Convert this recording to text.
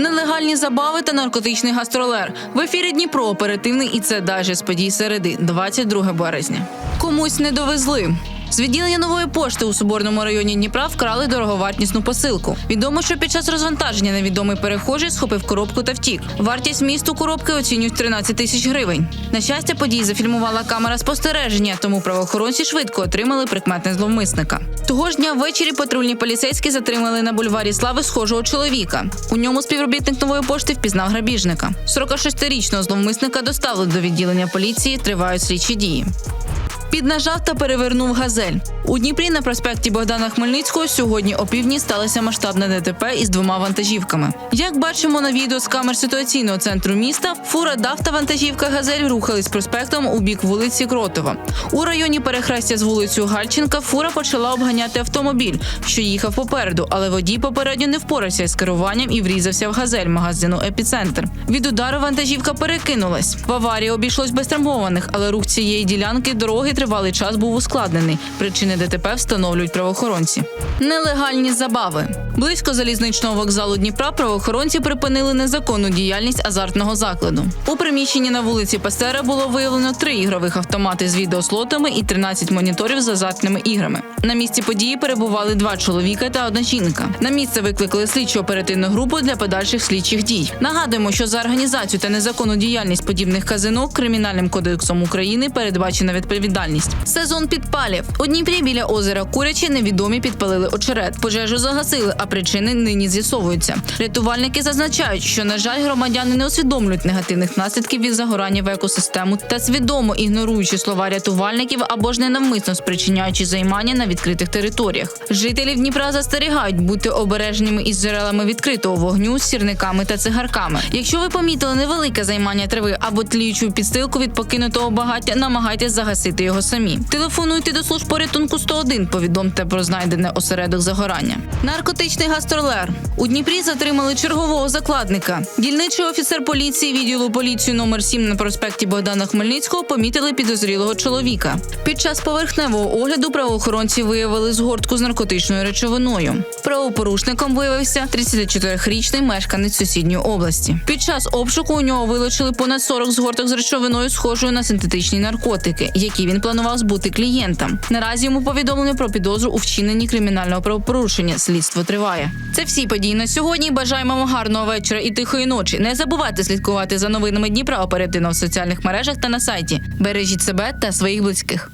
Нелегальні забави та наркотичний гастролер. В ефірі Дніпро оперативний і це даже з подій середи, 22 березня. Комусь не довезли. З відділення нової пошти у Соборному районі Дніпра вкрали дороговартісну посилку. Відомо, що під час розвантаження невідомий перехожий схопив коробку та втік. Вартість місту коробки оцінюють 13 тисяч гривень. На щастя, події зафільмувала камера спостереження, тому правоохоронці швидко отримали прикметне зловмисника. Того ж дня ввечері патрульні поліцейські затримали на бульварі слави схожого чоловіка. У ньому співробітник нової пошти впізнав грабіжника. 46-річного зловмисника доставили до відділення поліції. Тривають слідчі дії. Піднажав та перевернув газель. У Дніпрі на проспекті Богдана Хмельницького сьогодні опівдні сталося масштабне ДТП із двома вантажівками. Як бачимо на відео з камер ситуаційного центру міста, фура ДАФ та вантажівка Газель рухались проспектом у бік вулиці Кротова. У районі перехрестя з вулицею Гальченка фура почала обганяти автомобіль, що їхав попереду, але водій попередньо не впорався з керуванням і врізався в газель магазину Епіцентр. Від удару вантажівка перекинулась. В аварії обійшлось без травмованих, але рух цієї ділянки дороги тривалий час був ускладнений. Причини ДТП встановлюють правоохоронці. Нелегальні забави близько залізничного вокзалу Дніпра. Правоохоронці припинили незаконну діяльність азартного закладу. У приміщенні на вулиці Пастера було виявлено три ігрових автомати з відеослотами і 13 моніторів з азартними іграми. На місці події перебували два чоловіка та одна жінка. На місце викликали слідчу оперативну групу для подальших слідчих дій. Нагадуємо, що за організацію та незаконну діяльність подібних казино кримінальним кодексом України передбачена відповідальність. Сезон підпалів у Дніпрі біля озера Курячі невідомі підпалили очерет. Пожежу загасили, а причини нині з'ясовуються. Рятувальники зазначають, що на жаль, громадяни не усвідомлюють негативних наслідків від загорання в екосистему та свідомо ігноруючи слова рятувальників або ж ненавмисно спричиняючи займання на відкритих територіях. Жителів Дніпра застерігають бути обережними із джерелами відкритого вогню, сірниками та цигарками. Якщо ви помітили невелике займання трави або тліючу підстилку від покинутого багаття, намагайтесь загасити його самі. Телефонуйте до служб порятунку 101, повідомте про знайдене осередок загорання. Наркотичний гастролер у Дніпрі затримали чергового закладника. Дільничий офіцер поліції відділу поліції номер 7 на проспекті Богдана Хмельницького помітили підозрілого чоловіка. Під час поверхневого огляду правоохоронці виявили згортку з наркотичною речовиною. Правопорушником виявився 34-річний мешканець сусідньої області. Під час обшуку у нього вилучили понад 40 згорток з речовиною, схожою на синтетичні наркотики, які він планував збути клієнтам. Наразі йому повідомлено про підозру у вчиненні кримінального правопорушення. Слідство триває. Це всі події на сьогодні. Бажаємо вам гарного вечора і тихої ночі. Не забувайте слідкувати за новинами Дніпра оперативно в соціальних мережах та на сайті. Бережіть себе та своїх близьких.